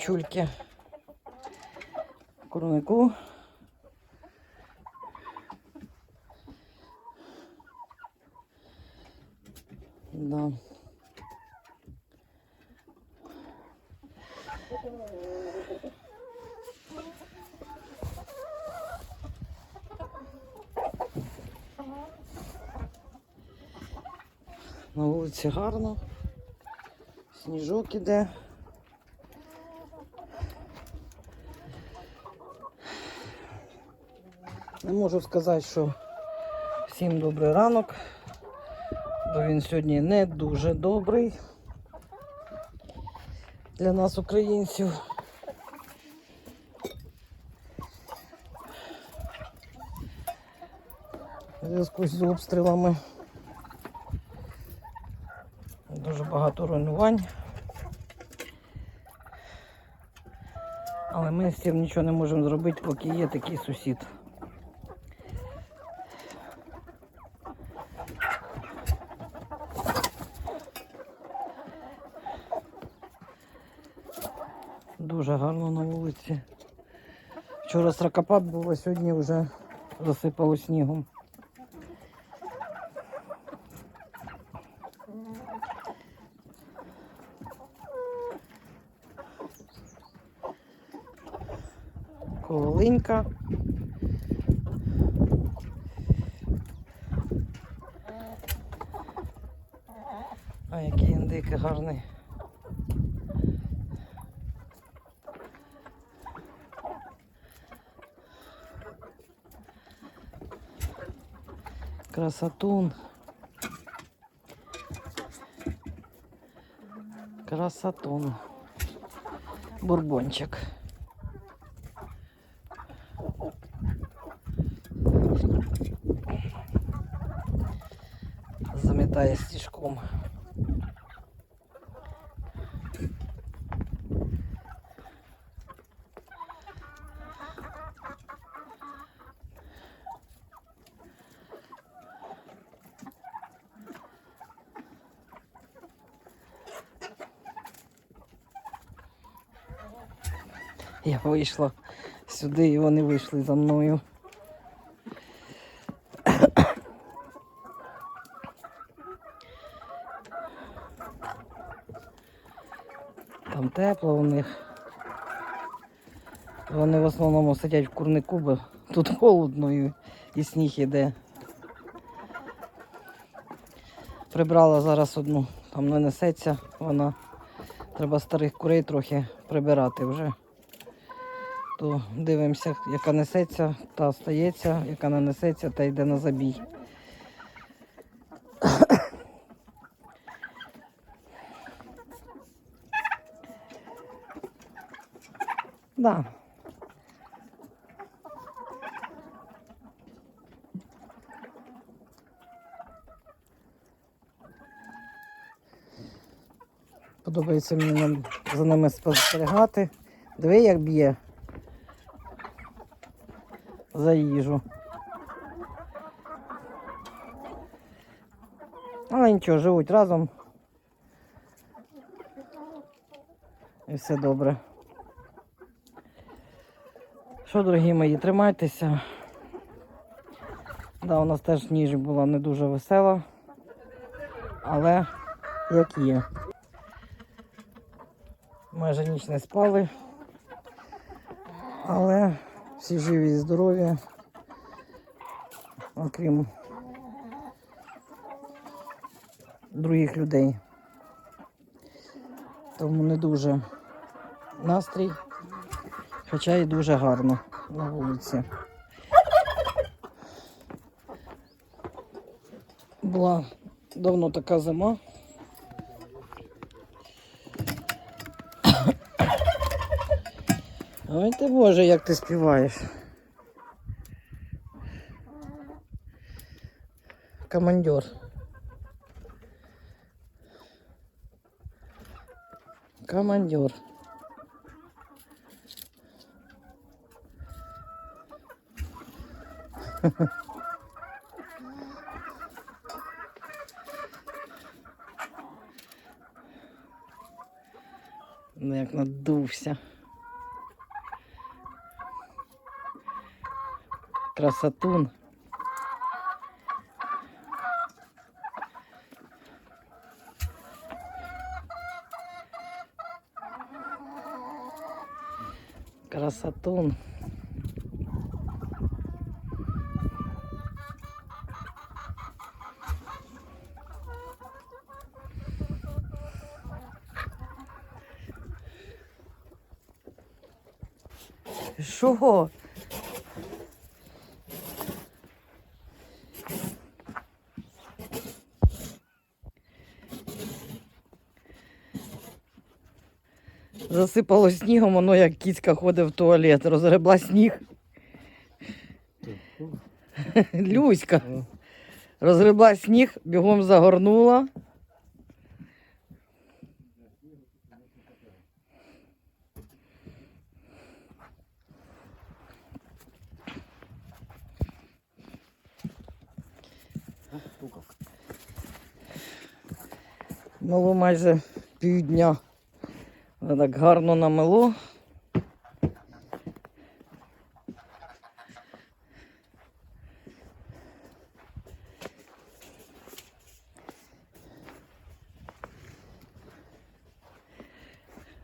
дівчульки. Курнику. Да. На вулиці гарно. Сніжок іде. Не можу сказати, що всім добрий ранок, бо він сьогодні не дуже добрий для нас, українців. В зв'язку з обстрілами дуже багато руйнувань. Але ми з цим нічого не можемо зробити, поки є такий сусід. Дуже гарно на вулиці. Вчора сракопад був, а сьогодні вже засипало снігом. Ковалинька. А який індик гарний. Красотун. Красотун. Бурбончик. Замітає стіжком. Я вийшла сюди і вони вийшли за мною. Там тепло у них. Вони в основному сидять в курнику, бо тут холодно і, і сніг іде. Прибрала зараз одну, там не несеться вона. Треба старих курей трохи прибирати вже. То дивимося, яка несеться, та стається, яка не несеться, та йде на забій. Да. Подобається мені за ними спостерігати. Диви, як б'є за їжу. Але нічого, живуть разом. І все добре. Що, дорогі мої, тримайтеся. Да, у нас теж ніж була не дуже весела, але як є. Майже ніч не спали, але всі живі і здорові, окрім других людей. Тому не дуже настрій. Хоча і дуже гарно на вулиці. Була давно така зима. Ой ти Боже, як ти співаєш. Командир. Командир. Ну, Як надувся. Красотун. Красотун. Що? Засипало снігом, воно як кіцька ходить в туалет, розгребла сніг. Люська. Розгребла сніг, бігом загорнула. Мило майже півдня. Так гарно намело.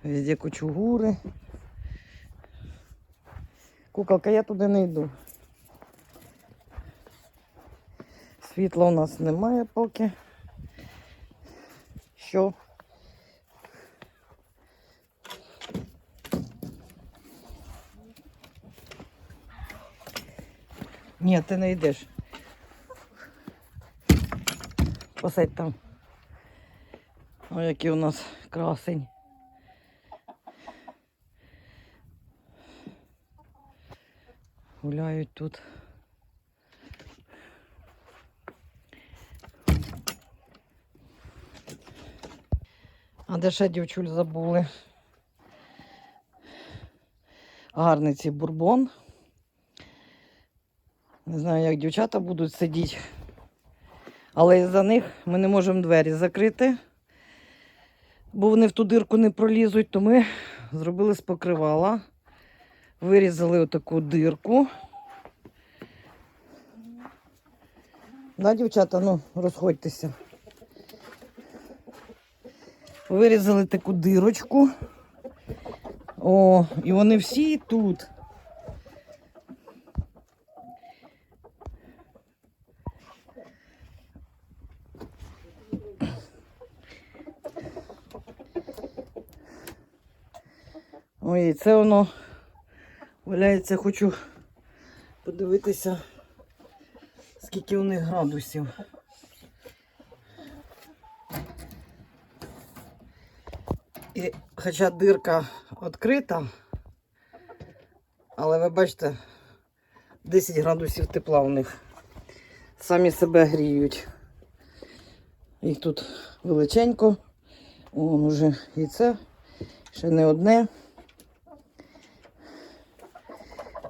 Везде кучугури. Куколка, я туди не йду. Світла у нас немає поки. Що? Ні, ти не йдеш. Посадь там. Ой, який у нас красень. Гуляють тут. А де ще дівчуль забули? Гарний цей бурбон. Не знаю, як дівчата будуть сидіти. Але із-за них ми не можемо двері закрити, бо вони в ту дирку не пролізуть, то ми зробили з покривала. Вирізали отаку дирку. Да, дівчата, ну, розходьтеся. Вирізали таку дирочку. О, і вони всі тут. Ой, це воно валяється, хочу подивитися, скільки у них градусів. І хоча дирка відкрита, але ви бачите, 10 градусів тепла у них. Самі себе гріють. Їх тут величенько. Вон уже і це, ще не одне.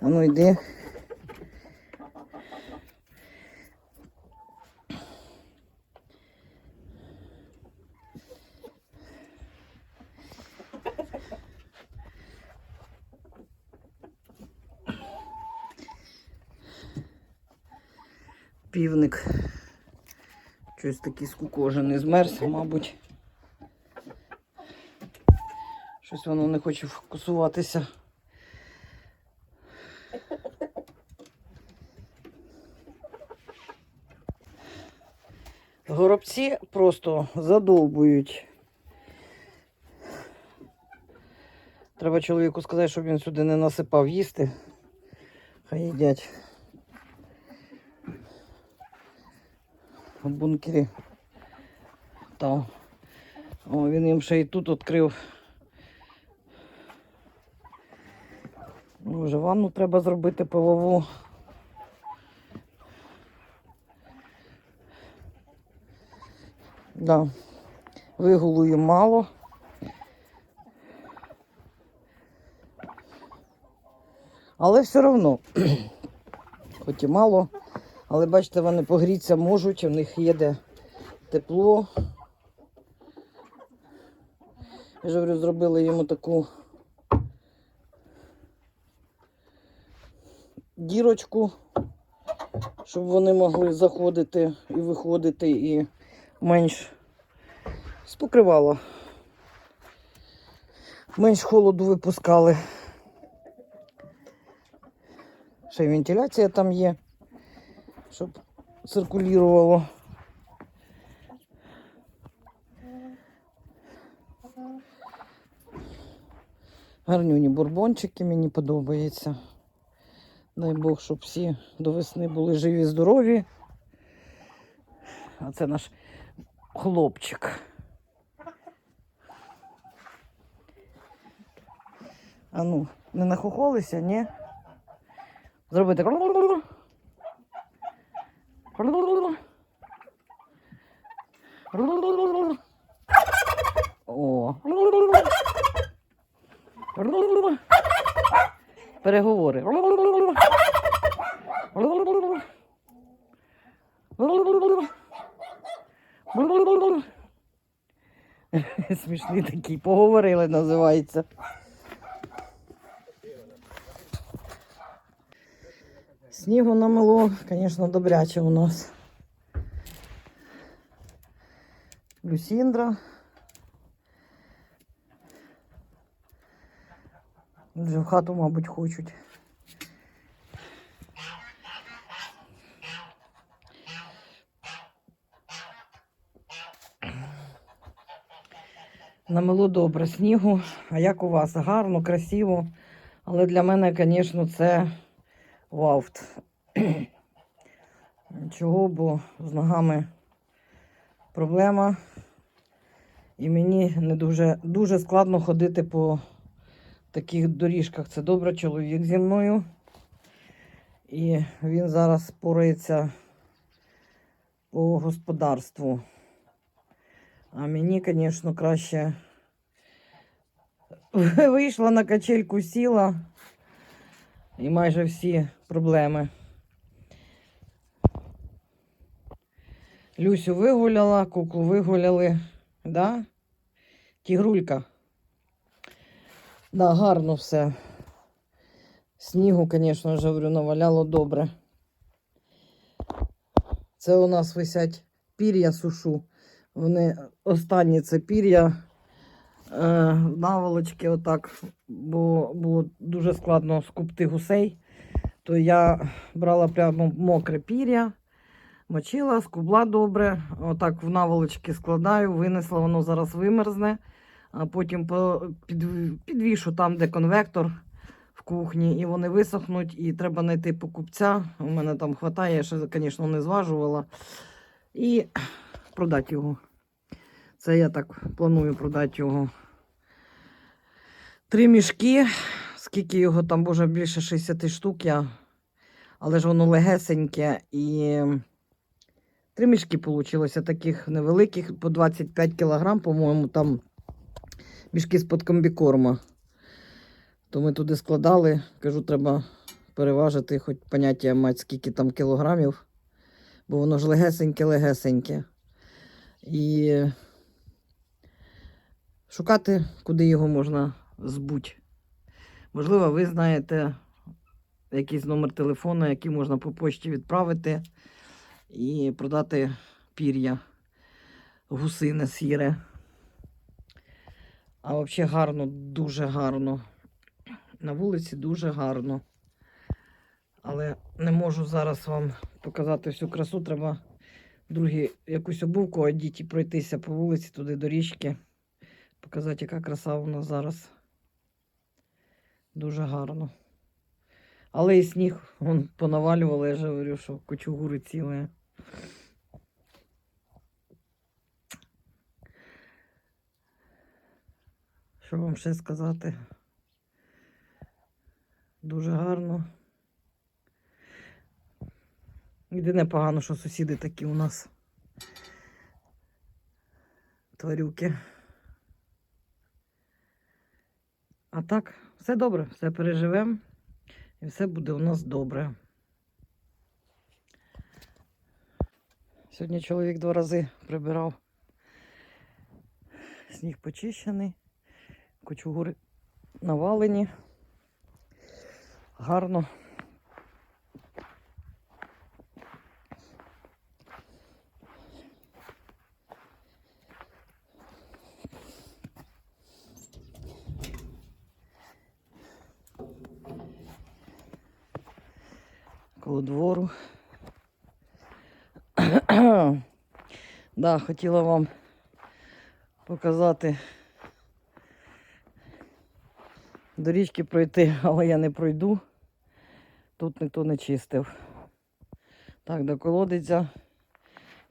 А ну йди. Півник. Щось такий скукожений змерз, мабуть. Щось воно не хоче фокусуватися. Горобці просто задовбують. Треба чоловіку сказати, щоб він сюди не насипав їсти. Хай їдять. В бункері. Там. О, він їм ще і тут відкрив. Вже ванну треба зробити пилову. Да. Вигулую мало. Але все одно, хоч і мало, але бачите, вони погріться можуть, у них є де тепло. Я ж говорю, зробили йому таку дірочку, щоб вони могли заходити і виходити і менш спокривало. Менш холоду випускали. Ще й вентиляція там є, щоб циркулювало. Гарнюні бурбончики мені подобаються. Дай Бог, щоб всі до весни були живі, здорові. А це наш хлопчик. А ну, не нахохолися, ні? Зробити. О. Переговори. Смішний такий, поговорили, називається. Снігу намело, звісно, добряче у нас. Люсіндра. Вже в хату, мабуть, хочуть. Намело добре снігу. А як у вас? Гарно, красиво. Але для мене, звісно, це вафт. Чого, бо з ногами проблема. І мені не дуже, дуже складно ходити по таких доріжках. Це добре чоловік зі мною. І він зараз порається по господарству. А мені, звісно, краще вийшла на качельку, сіла і майже всі проблеми. Люсю вигуляла, куклу вигуляли, да? Тігрулька. Да, гарно все. Снігу, звісно, вже говорю, наваляло добре. Це у нас висять пір'я сушу. Вони останні це пір'я е, наволочки, отак, бо було дуже складно скупти гусей. То я брала прямо мокре пір'я, мочила, скубла добре. Отак в наволочки складаю, винесла, воно зараз вимерзне а потім підвішу там, де конвектор в кухні, і вони висохнуть, і треба знайти покупця. У мене там хватає, я ще, звісно, не зважувала. І продати його. Це я так планую продати його. Три мішки. Скільки його там, боже, більше 60 штук я. Але ж воно легесеньке і. Три мішки вийшло таких невеликих, по 25 кг, по-моєму, там мішки з-под комбікорма. То ми туди складали. Кажу, треба переважити, хоч поняття мати, скільки там кілограмів, бо воно ж легесеньке-легесеньке. І шукати, куди його можна збути. Можливо, ви знаєте якийсь номер телефону, який можна по почті відправити і продати пір'я гусине сіре. А взагалі гарно, дуже гарно. На вулиці дуже гарно. Але не можу зараз вам показати всю красу. Треба другі якусь обувку одіти і пройтися по вулиці туди до річки. Показати, яка краса у нас зараз. Дуже гарно. Але і сніг вон, понавалювали, я ж говорю, що кочугури ціле. Що вам ще сказати? Дуже гарно. Єдине погано, що сусіди такі у нас тварюки. А так, все добре, все переживемо і все буде у нас добре. Сьогодні чоловік два рази прибирав. Сніг почищений. кочугури навалені. Гарно. Коло двору. да, хотіла вам показати доріжки пройти, але я не пройду. Тут ніхто не чистив. Так, до колодиця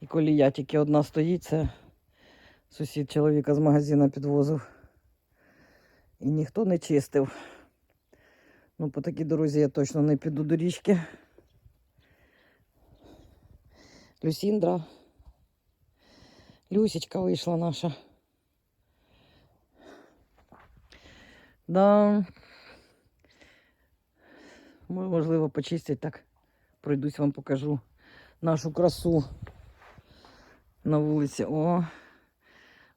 і колія тільки одна стоїть, це сусід чоловіка з магазина підвозив. І ніхто не чистив. Ну, по такій дорозі я точно не піду до річки. Люсіндра. Люсічка вийшла наша. Да. Мо- Можливо, почистять так. Пройдусь вам покажу нашу красу на вулиці. О,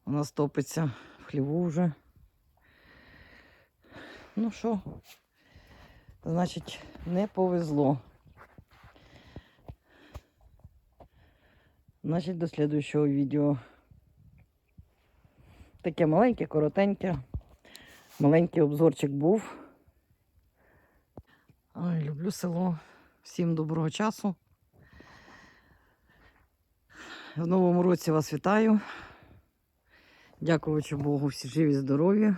вона стопиться в хліву вже. Ну що, значить, не повезло. Значить, до слідуючого відео. Таке маленьке, коротеньке. Маленький обзорчик був. Ой, люблю село. Всім доброго часу. В новому році вас вітаю. Дякуючи Богу, всі живі, здорові.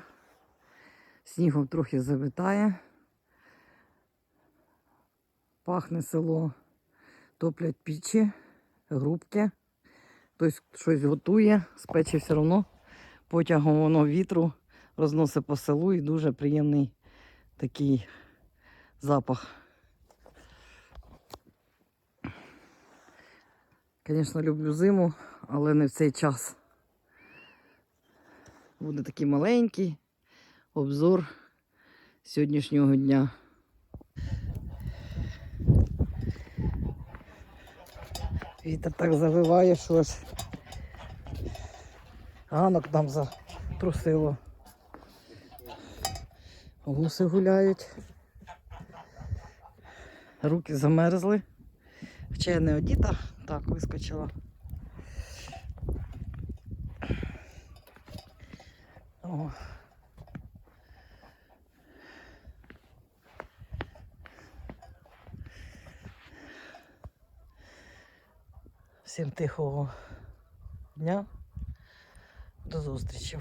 Снігом трохи завітає. Пахне село, топлять пічі, грубки. Хтось щось готує, з печі все одно потягом воно вітру розносить по селу і дуже приємний такий запах. Звісно, люблю зиму, але не в цей час. Буде такий маленький обзор сьогоднішнього дня. Вітер так завиває, що аж ганок там затрусило. Гуси гуляють. Руки замерзли. Хоча не одіта, так вискочила. О. Всім тихого дня. До зустрічі.